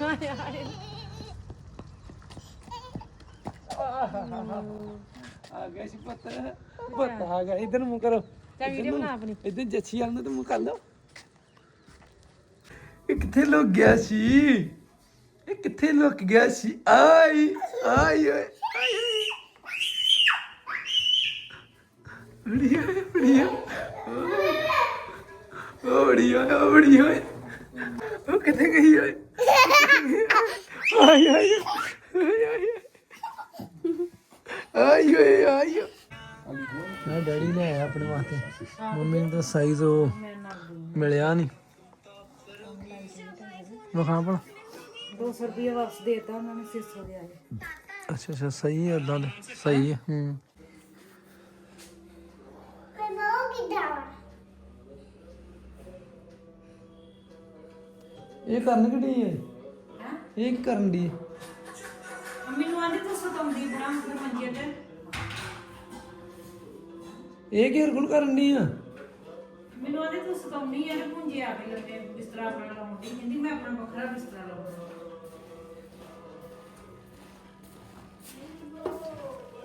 ਹਾਏ ਹਾਏ ਆ ਗਿਆ ਸੀ ਪੁੱਤ ਪੁੱਤ ਆ ਗਿਆ। ਇਧਰ ਮੂੰਹ ਕਰੋ। ਤਾਂ ਵੀਡੀਓ ਬਣਾ ਆਪਣੀ ਇਧਰ ਜੱਛੀ ਵਾਲ ਨੂੰ ਤੇ ਮੂੰਹ ਕਰ ਲਓ। ਇਹ ਕਿੱਥੇ ਲੁਕ ਗਿਆ ਸੀ? ਇਹ ਕਿੱਥੇ ਲੁਕ ਗਿਆ ਸੀ? ਆਈ ਆਈ ਓਏ ਬੜੀਆ ਬੜੀਆ। ਓਏ ਉਹ ਕਿੱਥੇ ਗਈ ਓਏ? ਆਈ ਆਈ। ਆਈ ਆਈ ਆਈ ਓਏ ਆਈ ਨਾ ਡੈਡੀ ਨੇ ਆਇਆ ਆਪਣੇ ਵਾਸਤੇ। ਮੰਮੀ ਨੂੰ ਤਾਂ ਸਾਈਜ਼ ਉਹ ਮਿਲਿਆ ਨਹੀਂ। ਵਖਾਂ ਭਲਾ। 200 ਰੁਪਏ ਵਾਪਸ ਦੇਤਾ ਉਹਨਾਂ ਨੇ 600 ਦੇ ਆਏ। ਅੱਛਾ ਅੱਛਾ ਸਹੀ ਹੈ ਇਦਾਂ ਦੇ। ਸਹੀ ਹੈ ਹੂੰ। ਇਹ ਕਰਨ ਕਿਹੜੀ ਹੈ? ਇਹ ਕੀ ਕਰਨ ਦੀ ਮੈਨੂੰ ਆਂਦੇ ਤੂੰ ਸਤਾਉਂਦੀ ਬੜਾ ਮਤਲਬ ਮੰਜੇ ਤੇ। ਇਹ ਕੀ ਹਰਗੁਣ ਕਰਨ ਦੀ ਆ? ਮੈਨੂੰ ਆਂਦੇ ਤੂੰ ਸਤਾਉਂਦੀ ਆ ਤੇ ਪੁੰਜੇ ਆ ਕੇ ਲੱਗੇ ਬਿਸਤਰਾ ਆਪਣਾ ਲਾਉਂਦੀ। ਕਹਿੰਦੀ ਮੈਂ ਆਪਣਾ ਵੱਖਰਾ ਬਿਸਤਰਾ ਲਾਉਂਦਾ।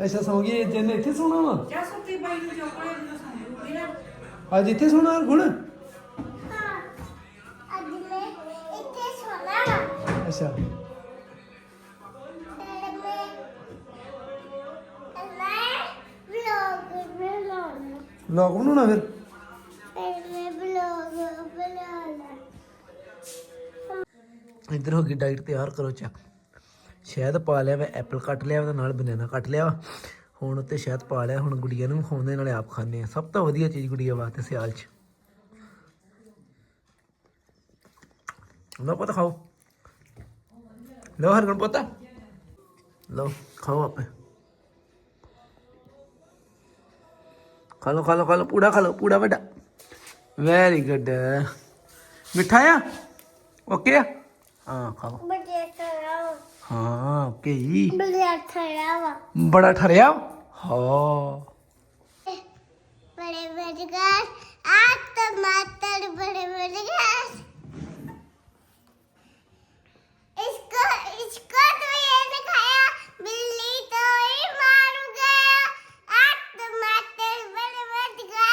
ਅੱਛਾ ਸੌਂ ਗਈ ਜਿੰਨੇ ਇੱਥੇ ਸੋਣਾ ਵਾ? ਜਾ ਸੁੱਤੀ ਪਈ ਨੂੰ ਚੋਕਲੇ ਜਦੋਂ ਸੰਭੂ ਮੇਰਾ ਅੱਜ ਇੱਥੇ ਸੋਣਾ ਹਰਗੁਣ ਅੱਛਾ। ਵਲੌਗ ਬਣਾਉਣਾ ਫਿਰ? ਤੇ ਇੱਧਰ ਹੋ ਗਈ ਡਾਈਟ ਤਿਆਰ, ਕਰੋ ਚੱਕ ਸ਼ਹਿਦ ਪਾ ਲਿਆ ਵਾ ਐਪਲ ਕੱਟ ਲਿਆ, ਉਹਦੇ ਨਾਲ ਬਨਾਨਾ ਕੱਟ ਲਿਆ। ਵਾ ਹੁਣ ਉੱਤੇ ਸ਼ਹਿਦ ਪਾ ਲਿਆ, ਹੁਣ ਗੁੜੀਆ ਨੂੰ ਖਾਉਂਦੇ ਨਾਲੇ ਆਪ ਖਾਂਦੇ ਆ ਸਭ ਤੋਂ ਵਧੀਆ ਚੀਜ਼ ਗੁੜੀਆ ਵਾਸਤੇ ਸਿਆਲ 'ਚ। ਲਓ ਪਤਾ ਖਾਓ। लो हर गण पोता लो खाओ आप खालो खालो खालो खा लो पूड़ा खा पूड़ा बेटा। वेरी गुड मिठाया ओके हाँ खाओ। हाँ ओके ही बड़ा ठहरिया हाँ। बड़े बड़े आज तो टमाटर बड़े बड़े इसको इसको तो ये दिखाया बिल्ली तो ही मार गया आठ मार बड़े बड़े गया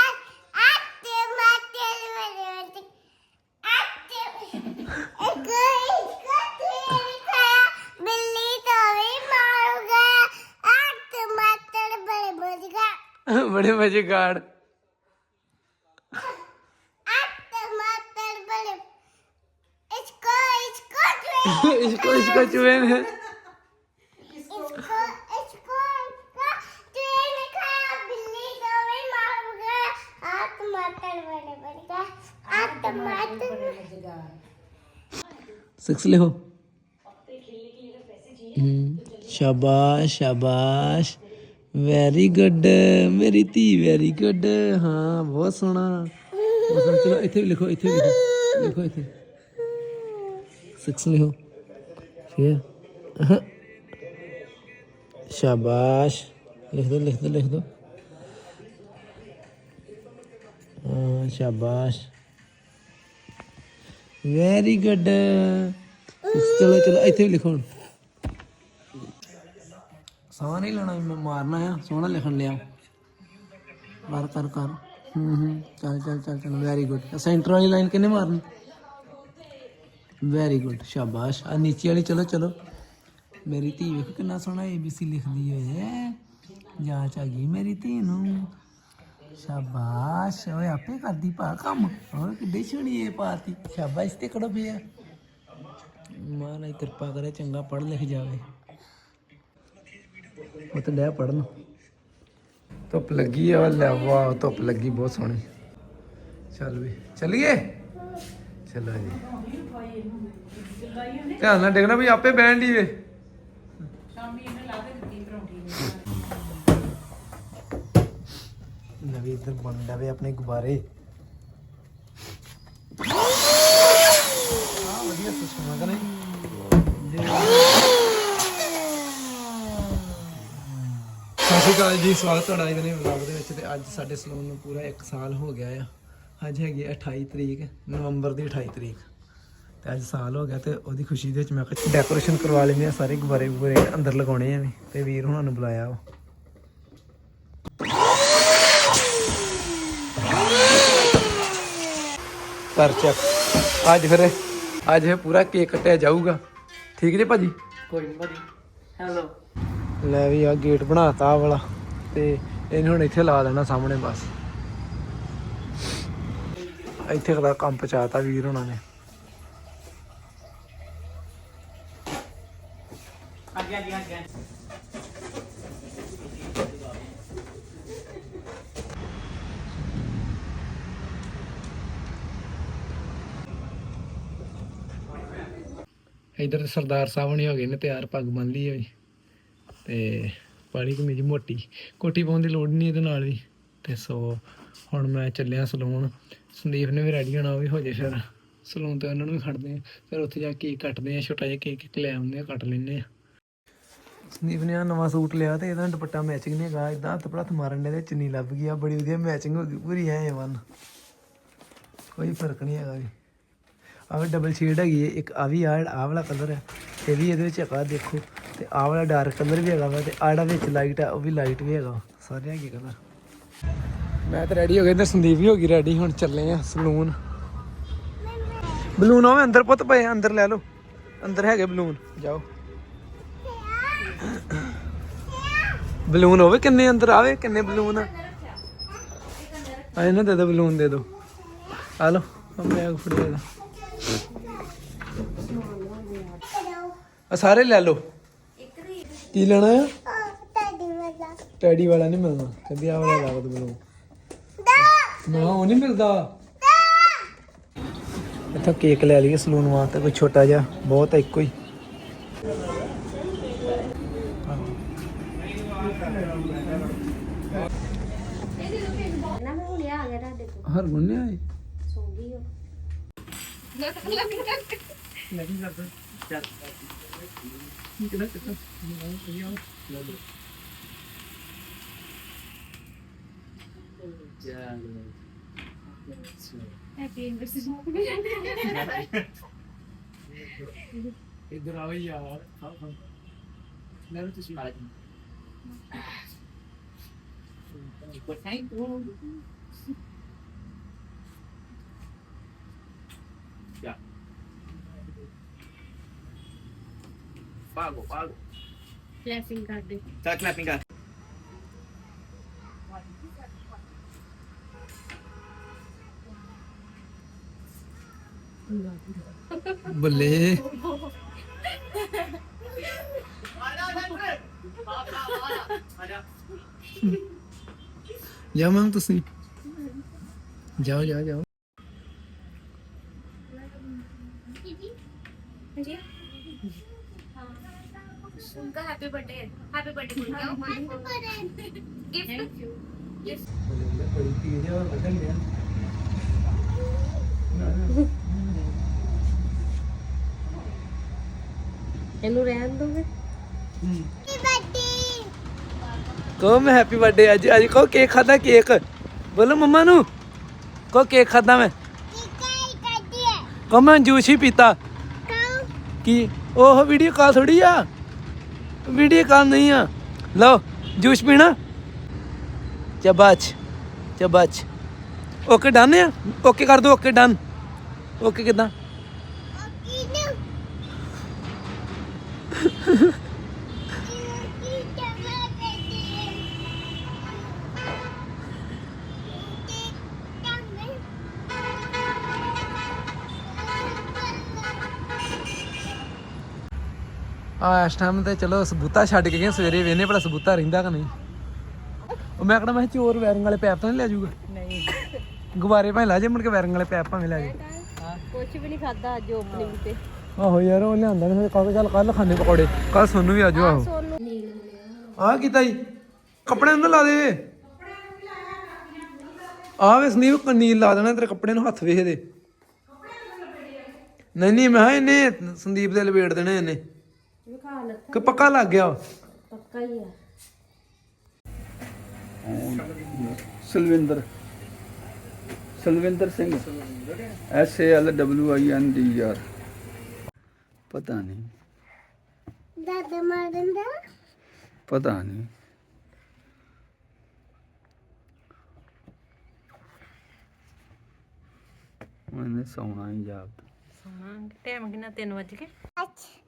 आठ मार बड़े बड़े आठ इसको इसको तो ये दिखाया बिल्ली तो ही मार गया आठ मार बड़े बड़े गया बड़े मजेदार ਇਸਕੋ ਇਸਕੋ ਚੂਹੇ ਨੇ इसको इसको इसको ट्रेन खाया बिल्ली तो भी मार गया आ टमाटर बड़े बड़े का आ टमाटर सिक्स लिखो शाबाश शाबाश ਵੈਰੀ ਗੁੱਡ ਮੇਰੀ ਧੀ ਵੈਰੀ ਗੁੱਡ ਹਾਂ ਬਹੁਤ ਸੋਹਣਾ ਮਤਲਬ ਚਲੋ ਇੱਥੇ ਵੀ ਲਿਖੋ ਇੱਥੇ ਵੀ ਲਿਖੋ ਲਿਖੋ ਇੱਥੇ 6 ਲਿਖੋ ਫਿਰ ਸ਼ਾਬਾਸ਼ ਲਿਖ ਦੋ ਲਿਖ ਦੋ ਲਿਖ ਦੋ ਸ਼ਾਬਾਸ਼ ਵੈਰੀ ਗੁੱਡ ਚਲੋ ਚਲੋ ਇੱਥੇ ਵੀ ਲਿਖੋ ਸਾਹ ਨਹੀਂ ਲੈਣਾ ਮੈਂ ਮਾਰਨਾ ਆ ਸੋਹਣਾ ਲਿਖਣ ਲਿਆ ਕਰ ਕਰ ਕਰ ਹੂੰ ਹੂੰ ਚੱਲ ਚੱਲ ਚੱਲ ਚੱਲ ਵੈਰੀ ਗੁੱਡ ਸੈਂਟਰ ਵਾਲੀ ਲਾਈਨ ਕਿੰਨੇ ਮਾਰਨੀ ਵੈਰੀ ਗੁੱਡ ਸ਼ਾਬਾਸ਼। ਆ ਨੀਚੇ ਵਾਲੀ ਚਲੋ ਚਲੋ। ਮੇਰੀ ਧੀ ਵੇਖ ਕਿੰਨਾ ਸੋਹਣਾ ਏਬੀਸੀ ਲਿਖਦੀ ਹੋਈ ਜਾਂਚ ਆ ਗਈ ਮੇਰੀ ਧੀ ਨੂੰ। ਸ਼ਾਬਾਸ਼। ਓਏ, ਆਪੇ ਕਰਦੀ ਪਾ ਕੰਮ। ਹੋਰ ਕਿੱਡੀ ਸੋਹਣੀ ਇਹ ਪਾਤੀ। ਸ਼ਾਬਾਸ਼ ਤੇ ਕੜੋ ਪਿਆ ਮਾਂ ਕਿਰਪਾ ਕਰੇ ਚੰਗਾ ਪੜ੍ਹ ਲਿਖ ਜਾਵੇ। ਉਹ ਤਾਂ ਡਿਆ ਪੜਨ ਧੁੱਪ ਲੱਗੀ ਆ, ਲੈ ਵਾਹ, ਧੁੱਪ ਲੱਗੀ, ਬਹੁਤ ਸੋਹਣੀ। ਚੱਲ ਵੀ। ਚੱਲੀਏ? ਚਲੋ ਜੀ। ਧਿਆਨ ਨਾਲ ਡਿੱਗਣਾ ਵੀ ਆਪੇ ਬਹਿਣ ਦੀ ਵੇ ਸ਼ਾਮੀ ਇਹਨੇ ਲਾ ਕੇ ਦਿੱਤੀ ਪਰੌਂਠੀ। ਨਵੀਂ ਇੱਧਰ ਬਣਦਾ ਵੇ ਆਪਣੇ ਗੁਬਾਰੇ। ਆ ਵਧੀਆ ਸਤਿ ਸ਼੍ਰੀ ਅਕਾਲ ਜੀ ਸਵਾਗਤ ਤੁਹਾਡਾ ਅੱਜ ਦੇ ਨਵੇਂ ਵਲੌਗ ਦੇ ਵਿੱਚ ਤੇ ਅੱਜ ਸਾਡੇ ਸਲੂਨ ਨੂੰ ਪੂਰਾ 1 ਸਾਲ ਹੋ ਗਿਆ ਆ। ਅੱਜ ਹੈਗੀ ਆ 28 ਤਰੀਕ ਨਵੰਬਰ ਦੀ 28 ਤਰੀਕ। ਤੇ ਅੱਜ ਸਾਲ ਹੋ ਗਿਆ ਤੇ ਉਹਦੀ ਖੁਸ਼ੀ ਦੇ ਵਿੱਚ ਮੈਂ ਕਿਹਾ ਡੈਕੋਰੇਸ਼ਨ ਕਰਵਾ ਲੈਂਦੇ ਆ ਸਾਰੇ ਗੁਬਾਰੇ ਗੁਬਾਰੇ ਅੰਦਰ ਲਗਾਉਣੇ ਆ ਵੀ। ਤੇ ਵੀਰ ਹੁਣਾਂ ਨੂੰ ਬੁਲਾਇਆ ਵਾ। ਕਰ ਚੱਕ ਅੱਜ ਫਿਰ ਅੱਜ ਇਹ ਪੂਰਾ ਕੇਕ ਕੱਟਿਆ ਜਾਊਗਾ। ਠੀਕ ਜੀ ਭਾਜੀ? ਕੋਈ ਨਹੀਂ ਭਾਜੀ। ਹੈਲੋ ਲੈ ਵੀ ਆ ਗੇਟ ਬਣਾਤਾ ਵਾਲਾ ਤੇ ਇਹਨੇ ਹੁਣ ਇੱਥੇ ਲਾ ਦੇਣਾ ਸਾਹਮਣੇ ਬਸ। ਇੱਥੇ ਦਾ ਕੰਮ ਪਹੁੰਚਾਤਾ ਵੀਰ ਹੁਣਾਂ ਨੇ। ਅੱਗੇ ਅੱਗੇ ਅੱਗੇ। ਇਧਰ ਤੇ ਸਰਦਾਰ ਸਾਹਿਬ ਨੇ ਹੋ ਗਏ ਨੇ ਤਿਆਰ ਪੱਗ ਬੰਨ ਲਈ ਹੋਈ ਤੇ ਪਾਣੀ ਕਮੀਜ਼ ਮੋਟੀ। ਕੋਟੀ ਪਾਉਣ ਦੀ ਲੋੜ ਨਹੀਂ ਇਹਦੇ ਨਾਲ ਵੀ। ਤੇ ਸੋ ਹੁਣ ਮੈਂ ਚੱਲਿਆ ਸਲੂਨ। ਸੰਦੀਪ ਨੇ ਵੀ ਰੈਡੀ ਹੋਣਾ, ਉਹ ਵੀ ਹੋ ਜੇ ਫਿਰ। ਸਲੂਨ ਤੇ ਉਹਨਾਂ ਨੂੰ ਵੀ ਖੜਦੇ ਆ। ਫਿਰ ਉੱਥੇ ਜਾ ਕੇ ਕੇਕ ਕੱਟਦੇ ਆ, ਛੋਟਾ ਜਿਹਾ ਕੇਕ ਇੱਕ ਲੈ ਆਉਂਦੇ ਆ, ਕੱਟ ਲੈਂਦੇ ਆ। ਸੰਦੀਪ ਨੇ ਆ ਨਵਾਂ ਸੂਟ ਲਿਆ ਤੇ ਇਹਦਾ ਦੁਪੱਟਾ ਮੈਚਿੰਗ ਨਹੀਂ ਹੈਗਾ। ਇਦਾਂ ਹੱਥ ਪੜਾਥ ਮਾਰਨ ਦੇ ਤੇ ਚੁੰਨੀ ਲੱਭ ਗਈ ਆ ਬੜੀ ਵਧੀਆ ਮੈਚਿੰਗ ਹੋ ਗਈ, ਪੂਰੀ ਐ ਵਨ ਕੋਈ ਫ਼ਰਕ ਨਹੀਂ ਹੈਗਾ ਵੀ। ਆਹ ਡਬਲ ਸ਼ੇਡ ਹੈਗੀ ਹੈ ਇੱਕ ਆ ਵੀ ਆ ਆਹ ਵਾਲਾ ਕਲਰ ਹੈ ਇਹ ਵੀ ਇਹਦੇ ਵਿੱਚ ਹੈਗਾ, ਦੇਖੋ। ਤੇ ਆਹ ਵਾਲਾ ਡਾਰਕ ਕਲਰ ਵੀ ਹੈਗਾ ਵਾ ਤੇ ਆੜਾ ਵਿੱਚ ਲਾਈਟ ਆ, ਉਹ ਵੀ ਲਾਈਟ ਵੀ ਹੈਗਾ ਸਾਰੇ ਹੈਗੇ ਕਲਰ ਮੈਂ ਤਾਂ ਰੈਡੀ ਹੋ ਗਿਆ ਤੇ ਸੰਦੀਪ ਵੀ ਹੋ ਗਈ ਰੈਡੀ ਹੁਣ ਚੱਲੇ ਆ ਸਲੂਨ ਬਲੂਨ ਹੋਵੇ ਅੰਦਰ ਪੁੱਤ ਪਏ ਆ, ਅੰਦਰ ਲੈ ਲਓ। ਅੰਦਰ ਹੈਗੇ ਬਲੂਨ ਜਾਓ। ਬਲੂਨ ਹੋਵੇ ਕਿੰਨੇ ਅੰਦਰ ਆਵੇ ਕਿੰਨੇ ਬਲੂਨ ਆ? ਆ ਇਹਨਾਂ ਦੇ ਦੋ ਬਲੂਨ ਦੇ ਦੋ। ਆ ਲਓ ਮੈਂ ਫੜ ਦੇ ਆ ਸਾਰੇ ਲੈ ਲਓ। ਕੀ ਲੈਣਾ ਆ? ਟੈਡੀ ਵਾਲਾ ਟੈਡੀ ਵਾਲਾ ਨਹੀਂ ਮਿਲਣਾ ਕਹਿੰਦੀ ਆ ਵਾਲਾ ਲਾ ਦੋ ਮੈਨੂੰ ਨਾ, ਉਹ ਨਹੀਂ ਮਿਲਦਾ। ਇੱਥੋਂ ਕੇਕ ਲੈ ਲਈਏ ਸਲੂਨ ਵਾਸਤੇ, ਕੋਈ ਛੋਟਾ ਜਿਹਾ, ਬਹੁਤ ਹੈ ਇੱਕੋ ਹੀ। ਨਾ ਮੈਂ ਹੁਣੇ ਆ ਗਿਆ ਤੁਹਾਡੇ ਕੋਲ ਹਰ ਗੁੰਨੇ ਆਏ। ਸੌ ਗਈ ਉਹ ਇੱਧਰ ਆਓ ਯਾਰ ਲੈ ਲਓ ఇద్దరు అవయ్యా చూసి Ya. Pago, pago. Clapping card. Está clapping card. ਬੱਲੇ ਜਾ ਮੈਮ ਤੁਸੀਂ ਜਾਓ ਜਾਓ ਜਾਓ उनका हैप्पी बर्थडे हैप्पी बर्थडे बोल के गिफ्ट ਬੜੀ ਤੇਜ਼ ਆ ਵਧਣ ਲਿਆ ਇਹਨੂੰ ਰਹਿਣ ਦੋਗੇ ਕਹੋ ਮੈਂ ਹੈਪੀ ਬਰਥਡੇ ਅੱਜ ਅੱਜ ਕਹੋ ਕੇਕ ਖਾਦਾ ਕੇਕ ਬੋਲੋ ਮੰਮਾ ਨੂੰ ਕਹੋ ਕੇਕ ਖਾਦਾ ਮੈਂ ਕਹੋ ਮੈਂ ਜੂਸ ਹੀ ਪੀਤਾ ਕੀ ਉਹ ਵੀਡੀਓ ਕਾਲ ਥੋੜੀ ਆ ਵੀਡੀਓ ਕਾਲ ਨਹੀਂ ਆ ਲਓ ਜੂਸ ਪੀਣਾ ਚਬਾਚ ਚਬਾਚ ਓਕੇ ਡਨ ਆ ਓਕੇ ਕਰ ਦੋ ਓਕੇ ਡਨ ਓਕੇ ਕਿਦਾਂ ਆ ਇਸ ਟਾਈਮ ਤੇ ਚਲੋ ਸਬੂਤਾ ਛੱਡ ਕੇ ਗਏ ਸਵੇਰੇ ਵੇਨੇ ਭਲਾ ਸਬੂਤਾ ਰਹਿੰਦਾ ਕਿ ਨਹੀਂ? ਉਹ ਮੈਂ ਕਹਣਾ ਮੈਂ ਕਿਹਾ ਚੋਰ ਵੈਰਿੰਗ ਵਾਲੇ ਪੈਪ ਤਾਂ ਨਹੀਂ ਲੈ ਜਾਊਗਾ? ਨਹੀਂ। ਗੁਬਾਰੇ ਭਾਵੇਂ ਲਾ ਜੇ ਮੁੜ ਕੇ ਵੈਰਿੰਗ ਵਾਲੇ ਪੈਪ ਭਾਵੇਂ ਲੈ ਜੇ ਕੁਝ ਵੀ ਨਹੀਂ ਖਾਦਾ ਅੱਜ ਓਪਨਿੰਗ ਤੇ। ਆਹੋ ਯਾਰ ਉਹ ਲਿਆਂਦਾ ਨਹੀਂ ਕੱਲ ਚੱਲ ਕੱਲ ਖਾਣੇ ਪਕੌੜੇ। ਕੱਲ ਸੋਨੂੰ ਵੀ ਆਜੋ ਆਹੋ। ਆ ਕੀਤਾ ਜੀ ਕੱਪੜੇ ਨੂੰ ਲਾ ਦੇ। ਆ ਵੇ ਸੰਦੀਪ ਕਨੀਲ ਲਾ ਦੇਣਾ ਤੇਰੇ ਕੱਪੜੇ ਨੂੰ ਹੱਥ ਵੇਖ ਦੇ ਨਹੀਂ ਨਹੀਂ ਮੈਂ ਇਹਨੇ ਸੰਦੀਪ ਦੇ ਲਪੇਟ ਦੇਣੇ ਇਹਨੇ। ਵਿਖਾ ਲੱਥਾ ਕਿ ਪੱਕਾ ਲੱਗ ਗਿਆ? ਪੱਕਾ ਹੀ ਆ। Salwinder. Salwinder Singh. S A L W I N D R ਪਤਾ ਨਹੀਂ। ਦਾਦਾ ਮਾਰਨ ਦਾ? ਪਤਾ ਨਹੀਂ। ਉਹਨੇ ਸੌਣਾ ਹੀ ਜਾਪਦਾ ਸੋਣਾ। ਟਾਈਮ ਕਿੰਨਾ? 3 ਵਜ ਕੇ ਅੱਛਾ।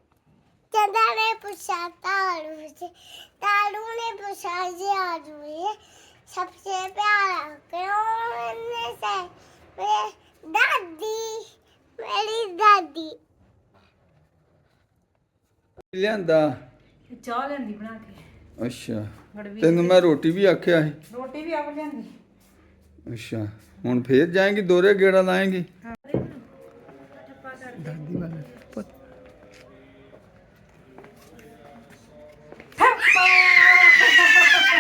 ਚੰਦਾ ਨੇ ਪੁੱਛਾ ਤਾਲੂ से तालू ने पूछा जी आलू ये सबसे प्यारा कौन से मेरी दादी मेरी दादी ਲਿਆਂਦਾ ਚਾਹ ਲੈਂਦੀ ਬਣਾ ਕੇ ਅੱਛਾ ਗੜਵੀ ਤੈਨੂੰ ਮੈਂ ਰੋਟੀ ਵੀ ਆਖਿਆ ਸੀ ਰੋਟੀ ਵੀ ਆਪ ਲਿਆਂਦੀ ਅੱਛਾ ਹੁਣ ਫੇਰ ਜਾਏਂਗੀ ਦੋਰੇ ਗੇੜਾ ਲਾਏਂਗੀ ਦਾਦੀ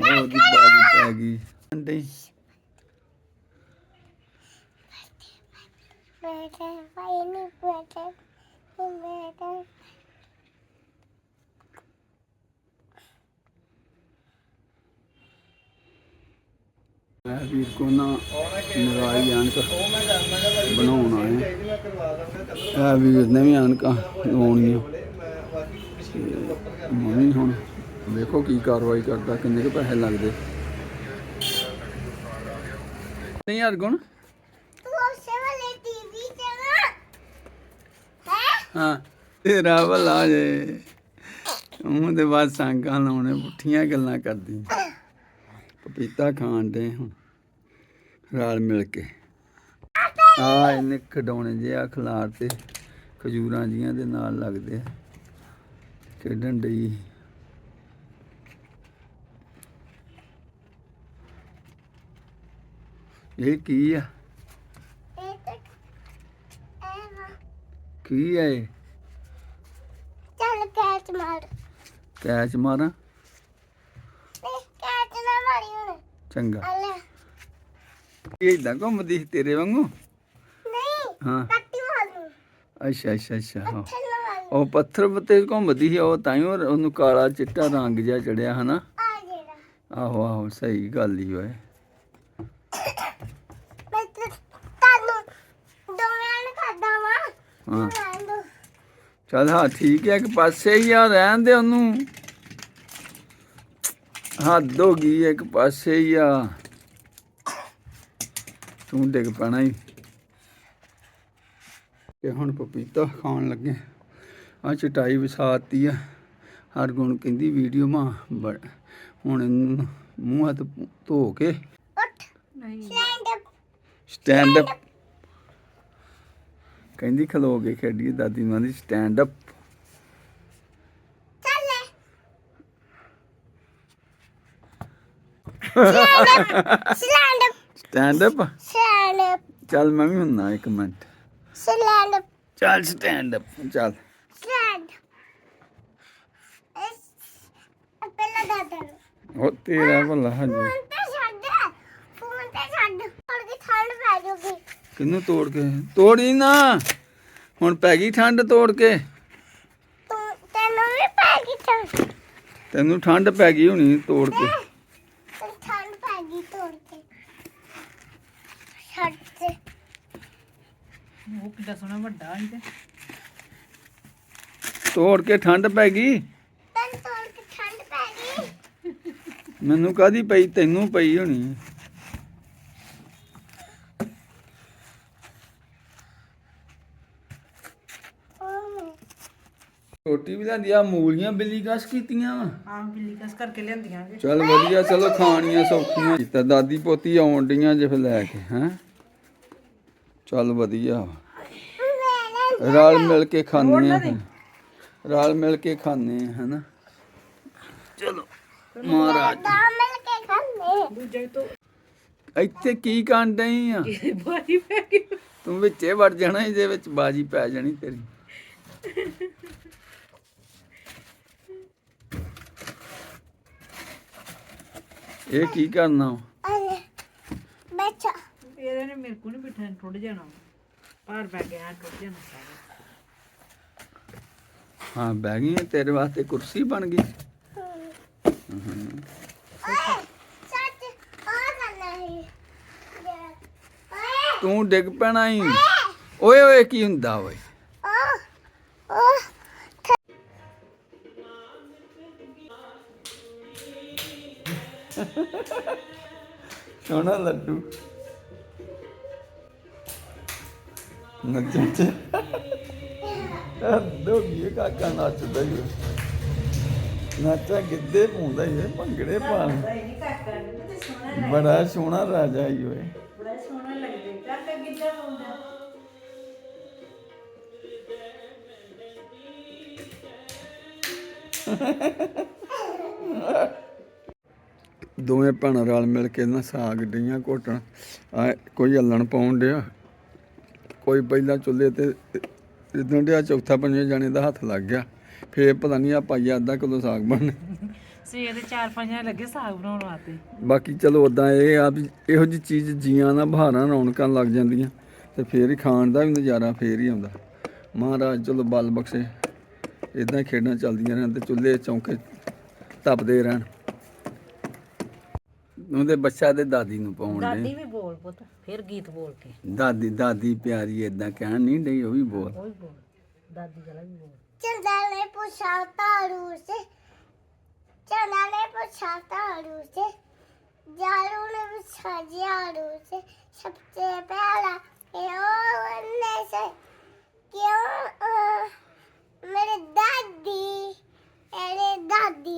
ਉਹਦੀ ਬਾਜੀ ਪੈ ਗਈ। ਅੰਡੇ ਮੈਂ ਵੀਰ ਕੋ ਨਾ ਨਰਾਈ ਆਣਕ ਬਣਾਉਣ ਆਏ ਆ। ਵੀਰ ਨੇ ਵੀ ਆਣਕਾਂ ਲਾਉਣੀਆਂ। ਮੰਮੀ ਹੁਣ ਵੇਖੋ ਕੀ ਕਾਰਵਾਈ ਕਰਦਾ ਕਿੰਨੇ ਕੁ ਪੈਸੇ ਲੱਗਦੇ। ਨਹੀਂ ਯਾਰ ਗੁਣ। ਹਾਂ? ਤੇਰਾ ਭਲਾ ਜੇ। ਉਹਦੇ ਦੇ ਬਾਅਦ ਸੰਗਾਂ ਲਾਉਣੇ ਪੁੱਠੀਆਂ ਗੱਲਾਂ ਕਰਦੀ। ਪਪੀਤਾ ਖਾਣ ਦੇ ਹੁਣ ਰਲ ਮਿਲ ਕੇ। ਆ ਇਹਨੇ ਖਡਾਉਣੇ ਜੇ ਆ ਖਲਾਰ ਤੇ ਖਜੂਰਾਂ ਜੀਆਂ ਦੇ ਨਾਲ ਲੱਗਦੇ ਆ। ਖੇਡਣ ਡਈ ਇਹ ਕੀ ਆ? ਕੀ ਆ ਇਹ? ਚੱਲ ਕੈਚ ਮਾਰ। ਕੈਚ ਮਾਰਾਂ? ਚੰਗਾ। ਇਹ ਇਦਾਂ ਘੁੰਮਦੀ ਸੀ ਤੇਰੇ ਵਾਂਗੂ? ਨਹੀਂ ਹਾਂ। ਕੱਟੀ ਮਾਰ ਅੱਛਾ ਅੱਛਾ ਅੱਛਾ ਹਾਂ। ਉਹ ਪੱਥਰ ਉੱਤੇ ਘੁੰਮਦੀ ਸੀ ਉਹ ਤਾਂ ਉਹਨੂੰ ਕਾਲਾ ਚਿੱਟਾ ਰੰਗ ਜਿਹਾ ਚੜਿਆ ਹਨਾ? ਆ ਜਿਹੜਾ। ਆਹੋ ਆਹੋ ਸਹੀ ਗੱਲ ਹੀ ਓਏ। ਚੱਲ ਹਾਂ ਠੀਕ ਹੈ ਕਿ ਪਾਸੇ ਹੀ ਆ ਰਹਿਣ ਦੇ ਉਹਨੂੰ। ਹੱਦ ਹੋ ਗਈ ਇੱਕ ਪਾਸੇ ਹੀ ਆ। ਤੂੰ ਡਿੱਗ ਪੈਣਾ ਹੀ ਤੇ ਹੁਣ ਪਪੀਤਾ ਖਾਣ ਲੱਗੇ। ਆ ਚਟਾਈ ਵਿਸਾਤੀ ਆ। ਹਰ ਗੁਣ ਕਹਿੰਦੀ ਵੀਡੀਓ ਮਾਂ ਹੁਣ ਮੂੰਹ ਹੱਥ ਧੋ ਕੇ। ਸਟੈਂਡ ਅਪ ਸਟੈਂਡ ਅਪ ਕਹਿੰਦੀ ਖਲੋ ਕੇ ਖੇਡੀ ਦਾਦੀ ਮਾਂ ਦੀ stand up stand up stand up stand up ਚੱਲ ਮੈਂ ਵੀ ਹੁੰਨਾ ਇੱਕ ਮਿੰਟ। ਸਟੈਂਡ ਅਪ ਚੱਲ ਸਟੈਂਡ ਅਪ ਚੱਲ। ਸਟੈਂਡ ਪਹਿਲਾਂ ਦਾਦਾ ਨੂੰ ਉਹ ਤੇਰਾ ਭਲਾ ਤੇ ਛੱਡ। ਫੋਨ ਤੇ ਛੱਡ। ਥੋੜੀ ਠੰਡ ਪੈ ਜਾਊਗੀ ਕਿਹਨੂੰ ਤੋੜ ਕੇ? ਤੋੜੀ ਨਾ। ਹੁਣ ਪੈ ਗਈ ਠੰਡ ਤੋੜ ਕੇ। ਤੂੰ ਤੈਨੂੰ ਵੀ ਪੈ ਗਈ ਠੰਡ। ਤੈਨੂੰ ਠੰਡ ਪੈ ਗਈ ਹੋਣੀ ਤੋੜ ਕੇ। ਤੈਨੂੰ ਠੰਡ ਪੈ ਗਈ ਤੋੜ ਕੇ। ਛੱਡ ਤੇ ਉਹ ਕਿੱਡਾ ਸੋਹਣਾ ਵੱਡਾ ਸੀ ਤੇ। ਤੋੜ ਕੇ ਠੰਡ ਪੈ ਗਈ? ਤੈਨੂੰ ਤੋੜ ਕੇ ਠੰਡ ਪੈ ਗਈ। ਮੈਨੂੰ ਕਾਦੀ ਪਈ? ਤੈਨੂੰ ਪਈ ਹੋਣੀ ਉਹ ਰੋਟੀ ਵੀ ਲੈਂਦੀ ਆ ਮੂਲੀਆਂ ਬਿੱਲੀ ਕਸ ਕੀਤੀਆਂ ਵਾ। ਆਮ ਬਿੱਲੀ ਕਸ ਕਰਕੇ ਲਿਆਂਦੀਆਂ ਜੇ। ਚੱਲ ਵਧੀਆ ਚਲੋ ਖਾਣੀਆਂ ਸੌਖੀਆਂ। ਤਾਂ ਦਾਦੀ ਪੋਤੀ ਆਉਣ ਡੀਆਂ ਜੇ ਫਿਰ ਲੈ ਕੇ ਹੈ? ਚੱਲ ਵਧੀਆ ਰਲ ਮਿਲ ਕੇ ਖਾਂਦੇ ਆ ਰਲ ਮਿਲ ਕੇ ਖਾਂਦੇ ਆ ਹਨਾ? ਚਲੋ ਮਹਾਰਾਜ। ਦਾ ਮਿਲ ਕੇ ਖਾਂਦੇ ਦੂਜੇ ਤੋਂ ਇੱਥੇ ਕੀ ਕਰਨ ਡਈ ਆ? ਬਾਰੀ ਪੈ ਗਈ। ਤੂੰ ਵਿੱਚੇ ਵੜ ਜਾਣਾ ਇਹਦੇ ਵਿੱਚ ਬਾਜੀ ਪੈ ਜਾਣੀ ਤੇਰੀ। ਇਹ ਕੀ ਕਰਨਾ? ਬੱਚਾ ਇਹਦੇ ਨੇ ਮੇਰੇ ਕੋਲ ਨਹੀਂ ਬਿਠਾ ਟੁੱਟ ਜਾਣਾ ਪਾਰ ਬੈ ਗਿਆ ਟੁੱਟ ਜਾਣਾ ਸਾਰਾ ਹਾਂ ਬਹਿ ਗਈ ਹੈ, ਤੇਰੇ ਵਾਸਤੇ ਕੁਰਸੀ ਬਣ ਗਈ। ਓਏ ਸੱਚ ਆ ਕਰਨਾ ਹੈ ਓਏ ਤੂੰ ਡਿੱਗ ਪੈਣਾ ਹੀ ਓਏ ਓਏ ਕੀ ਹੁੰਦਾ ਓਏ? ਸੋਹਣਾ ਲੱਡੂ ਨੱਚਣ ਚ ਦੋਗੀ ਕਾਕਾ ਨੱਚਦਾ ਹੀ ਨੱਚਾ ਗਿੱਧੇ ਪਾਉਂਦਾ ਹੀ ਭੰਗੜੇ ਪਾਉਂ ਨਹੀਂ ਕਾਕਾ ਨਹੀਂ ਤੇ ਸੋਹਣਾ ਬੜਾ ਸੋਹਣਾ ਰਾਜਾ ਹੀ ਓਏ ਬੜਾ ਸੋਹਣਾ ਲੱਗਦਾ ਕਾਕਾ ਕਿੱਦਾਂ ਪਾਉਂਦਾ ਦੋਵੇਂ ਭੈਣਾਂ ਰਲ ਮਿਲ ਕੇ ਨਾ ਸਾਗ ਡਈਆਂ ਘੋਟਣ। ਆ ਕੋਈ ਹੱਲਣ ਪਾਉਣ ਡਿਆ। ਕੋਈ ਪਹਿਲਾਂ ਚੁੱਲ੍ਹੇ ਤੇ ਇਦਾਂ ਡਿਆ ਚੌਥਾ ਪੰਜਵੇਂ ਜਾਣੇ ਦਾ ਹੱਥ ਲੱਗ ਗਿਆ। ਫੇਰ ਪਤਾ ਨਹੀਂ ਆ ਪਾਈਆ ਅੱਧਾ ਕਿਲੋ ਸਾਗ ਬਣ ਸਵੇਰ ਦੇ 4-5 ਲੱਗੇ ਸਾਗ ਬਣਾਉਣ ਵਾਸਤੇ। ਬਾਕੀ ਚਲੋ ਉਦਾਂ ਇਹ ਆ ਵੀ ਇਹੋ ਜੀ ਚੀਜ਼ ਜੀਆਂ ਨਾਲ ਬਹਾਰਾਂ ਰੌਣਕਾਂ ਲੱਗ ਜਾਂਦੀਆਂ। ਤੇ ਫੇਰ ਹੀ ਖਾਣ ਦਾ ਵੀ ਨਜ਼ਾਰਾ ਫੇਰ ਹੀ ਆਉਂਦਾ। ਮਹਾਰਾਜ ਚਲੋ ਬਲ ਬਖਸ਼ੇ। ਇਦਾਂ ਖੇਡਾਂ ਚੱਲਦੀਆਂ ਰਹਿਣ ਤੇ ਚੁੱਲ੍ਹੇ ਚੌਂਕੇ ਤਪਦੇ ਰਹਿਣ। ਉਹਦੇ ਬੱਚਾ ਦੇ ਦਾਦੀ ਨੂੰ ਪਾਉਣ ਦਾਦੀ ਦੇ ਵੀ ਬੋਲ ਪੁੱਤ ਫਿਰ ਗੀਤ ਬੋਲ ਕੇ ਦਾਦੀ ਦਾਦੀ ਪਿਆਰੀ ਇਦਾਂ ਕਹਿਣ ਨਹੀਂ ਡਈ ਉਹ ਵੀ ਬੋਲ ਉਹ ਵੀ ਬੋਲ ਦਾਦੀ ਗਲਾ ਵੀ ਬੋਲ चंदा ने पूछा तारू से चंदा ने पूछा तारू से जारू ने पूछा जारू से सबसे पहला क्यों बनने से क्यों अ, मेरे दादी मेरे दादी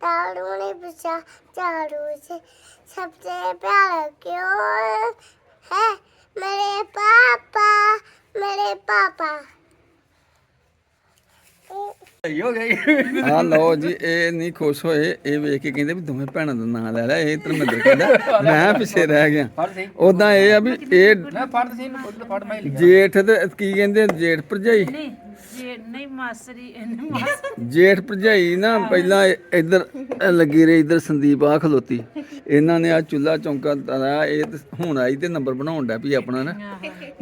ਦਾरू ਨੇ ਪੁੱਛਿਆ ਝਾੜੂ ਸੇ ਸਭ ਤੇ ਪਿਆਰਾ ਕਿਉਂ ਹੈ ਮੇਰੇ ਪਾਪਾ ਮੇਰੇ ਪਾਪਾ ਸਹੀ ਗਈ ਆ ਲਓ ਜੀ ਇਹ ਨਹੀਂ ਖੁਸ਼ ਹੋਏ ਇਹ ਵੇਖ ਕੇ ਕਹਿੰਦੇ ਵੀ ਦੋਵੇਂ ਭੈਣਾਂ ਦਾ ਨਾਂ ਲੈ ਲਿਆ ਇਹ ਧਰਮਿੰਦਰ ਕਹਿੰਦਾ ਮੈਂ ਪਿੱਛੇ ਰਹਿ ਗਿਆ ਫੜ ਉਦਾਂ ਇਹ ਆ ਵੀ ਇਹ ਜੇਠ ਤੇ ਕੀ ਕਹਿੰਦੇ ਜੇਠ ਭਰਜਾਈ ਜੇ ਨਹੀਂ ਮਾਸਰੀ ਇਹਨੇ ਮਾਸ ਜੇਠ ਭਰਜਾਈ ਨਾ ਪਹਿਲਾਂ ਇੱਧਰ ਲੱਗੀ ਰਹੀ ਇੱਧਰ ਸੰਦੀਪ ਆ ਖਲੋਤੀ। ਇਹਨਾਂ ਨੇ ਆ ਚੁੱਲਾ ਚੌਂਕਾ ਤਰਾਇਆ ਇਹ ਤੇ ਹੁਣ ਆਈ ਤੇ ਨੰਬਰ ਬਣਾਉਣ ਦਾ ਵੀ ਆਪਣਾ ਨਾ।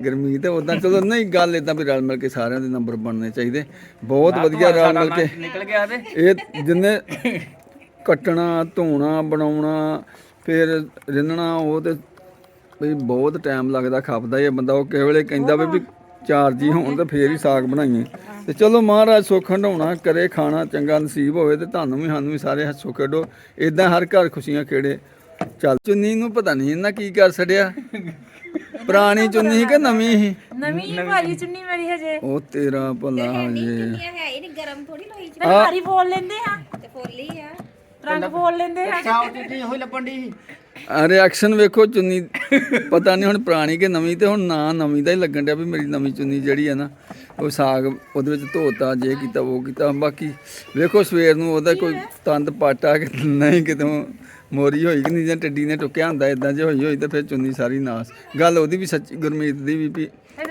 ਗਰਮੀ ਤੇ ਉਦਾਂ ਚਲੋ ਨਹੀਂ ਗੱਲ ਇਦਾਂ ਵੀ ਰਲ ਮਿਲ ਕੇ ਸਾਰਿਆਂ ਦੇ ਨੰਬਰ ਬਣਨੇ ਚਾਹੀਦੇ। ਬਹੁਤ ਵਧੀਆ ਰਲ ਮਿਲ ਕੇ। ਨਿਕਲ ਗਿਆ ਤੇ। ਇਹ ਜਿੰਨੇ ਕੱਟਣਾ ਧੋਣਾ ਬਣਾਉਣਾ ਫਿਰ ਰਿੰਨਣਾ ਉਹ ਤੇ ਵੀ ਬਹੁਤ ਟਾਈਮ ਲੱਗਦਾ ਖਪਦਾ ਇਹ ਬੰਦਾ। ਉਹ ਕਿਸੇ ਵੇਲੇ ਕਹਿੰਦਾ ਵੀ ਚਾਰ ਜੀ ਹੋਣ ਤੇ ਫੇਰ ਹੀ ਸਾਗ ਬਣਾਈਏ। ਤੇ ਚਲੋ ਮਹਾਰਾਜ ਸੁੱਖ ਹੰਡਾਉਣਾ ਕਰੇ ਖਾਣਾ ਚੰਗਾ ਨਸੀਬ ਹੋਵੇ ਤੇ ਤੁਹਾਨੂੰ ਵੀ ਸਾਨੂੰ ਵੀ ਸਾਰੇ ਹੱਸੋ ਖੇਡੋ ਇਦਾਂ ਹਰ ਘਰ ਖੁਸ਼ੀਆਂ ਖੇੜੇ। ਚੱਲ ਚੁੰਨੀ ਨੂੰ ਪਤਾ ਨਹੀਂ ਇਹਨਾਂ ਕੀ ਕਰ ਛੜਿਆ ਪੁਰਾਣੀ ਚੁੰਨੀ ਸੀ ਕਿ ਨਵੀਂ ਸੀ? ਨਵੀਂ ਭਾਜੀ ਚੁੰਨੀ ਮੇਰੀ ਹਜੇ। ਉਹ ਤੇਰਾ ਭਲਾ ਜੇ। ਹੈ ਇਹ ਨਹੀਂ ਗਰਮ ਥੋੜੀ ਲੋਈ ਚ। ਭਾਰੀ ਬੋਲ ਲੈਂਦੇ ਆ। ਤੇ ਫੋਲੀ ਆ। ਰੰਗ ਬੋਲ ਲੈਂਦੇ ਆ। ਚਾਉ ਚੀਜ਼ ਹੋਈ ਲੱਭਣ ਦੀ ਰਿਐਕਸ਼ਨ ਵੇਖੋ ਚੁੰਨੀ ਪਤਾ ਨਹੀਂ ਹੁਣ ਪੁਰਾਣੀ ਕਿ ਨਵੀਂ ਤੇ ਹੁਣ ਨਾ ਨਵੀਂ ਦਾ ਹੀ ਲੱਗਣ ਡਿਆ ਵੀ ਮੇਰੀ ਨਵੀਂ ਚੁੰਨੀ ਜਿਹੜੀ ਹੈ ਨਾ ਉਹ ਸਾਗ ਉਹਦੇ ਵਿੱਚ ਧੋਤਾ ਜੇ ਕੀਤਾ ਉਹ ਕੀਤਾ ਬਾਕੀ ਵੇਖੋ ਸਵੇਰ ਨੂੰ ਉਹਦਾ ਕੋਈ ਤੰਦ ਪਾਟਾ ਕਿ ਨਹੀਂ ਕਿਤੇ ਮੋਰੀ ਹੋਈ ਕਿ ਨਹੀਂ ਜਾਂ ਟੱਡੀ ਨੇ ਟੁੱਕਿਆ ਹੁੰਦਾ ਇਦਾਂ ਜੇ ਹੋਈ ਹੋਈ ਤੇ ਫਿਰ ਚੁੰਨੀ ਸਾਰੀ ਨਾਸ। ਗੱਲ ਉਹਦੀ ਵੀ ਸੱਚੀ ਗੁਰਮੀਤ ਦੀ ਵੀ ਵੀ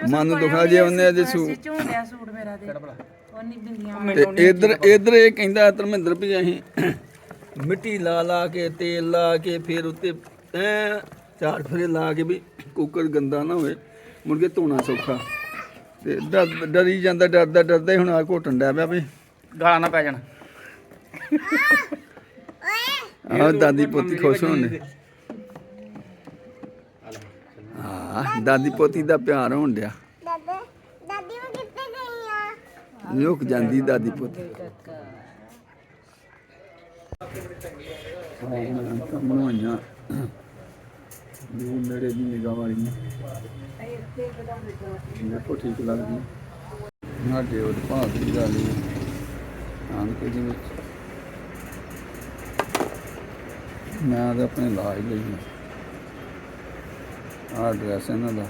ਮਨ ਨੂੰ ਦੁਖਾ ਜੇ ਉਹਨੇ ਅਜੇ ਸੂ ਝੂੰਡਿਆ ਸੂਟ ਮੇਰਾ ਤੇ। ਉਹ ਨਹੀਂ ਬਿੰਦੀਆਂ ਤੇ ਇਧਰ ਇਧਰ ਇਹ ਕਹਿੰਦਾ ਧਰਮਿੰਦਰ ਵੀ ਅਸੀਂ ਮਿੱਟੀ ਲਾ ਲਾ ਕੇ ਤੇਲ ਲਾ ਕੇ ਫਿਰ ਉੱਤੇ ਐ ਚਾਰ ਫਰੇ ਲਾ ਕੇ ਵੀ ਕੁੱਕਰ ਗੰਦਾ ਨਾ ਹੋਵੇ। ਮੁੜ ਧੋਣਾ ਸੌਖਾ। ਤੇ ਡਰੀ ਜਾਂਦਾ ਡਰਦਾ ਡਰਦਾ ਹੁਣ ਆ ਘੋਟਣ ਡਿਆ ਪਿਆ ਵੀ। ਗਾਲਾਂ ਨਾ ਪੈ ਜਾਣ। ਆਹ ਦਾਦੀ ਪੋਤੀ ਖੁਸ਼ ਹੋਣੇ ਆਹ ਦਾਦੀ ਪੋਤੀ ਦਾ ਪਿਆਰ ਹੋਣ ਡਿਆ। ਦਾਦੀ ਦਾਦੀ ਕਿੱਥੇ ਗਈ ਆ? ਲੁਕ ਜਾਂਦੀ ਦਾਦੀ ਪੋਤੀ। ਬਣਾਈਆਂ। ਦੂਰ ਨੇੜੇ ਦੀ ਨਿਗਾਹ ਵਾਲੀਆਂ ਦੇਖੋ ਠੀਕ ਲੱਗਦੀ। ਸਾਡੇ ਉਹ ਭਾਅ ਦੀ ਗੱਲ ਹੈ ਆਂਕੇ ਦੇ ਵਿੱਚ ਮੈਂ ਤਾਂ ਆਪਣੇ ਇਲਾਜ ਲਈ ਆ। ਐਡਰੈਸ ਇਹਨਾਂ ਦਾ।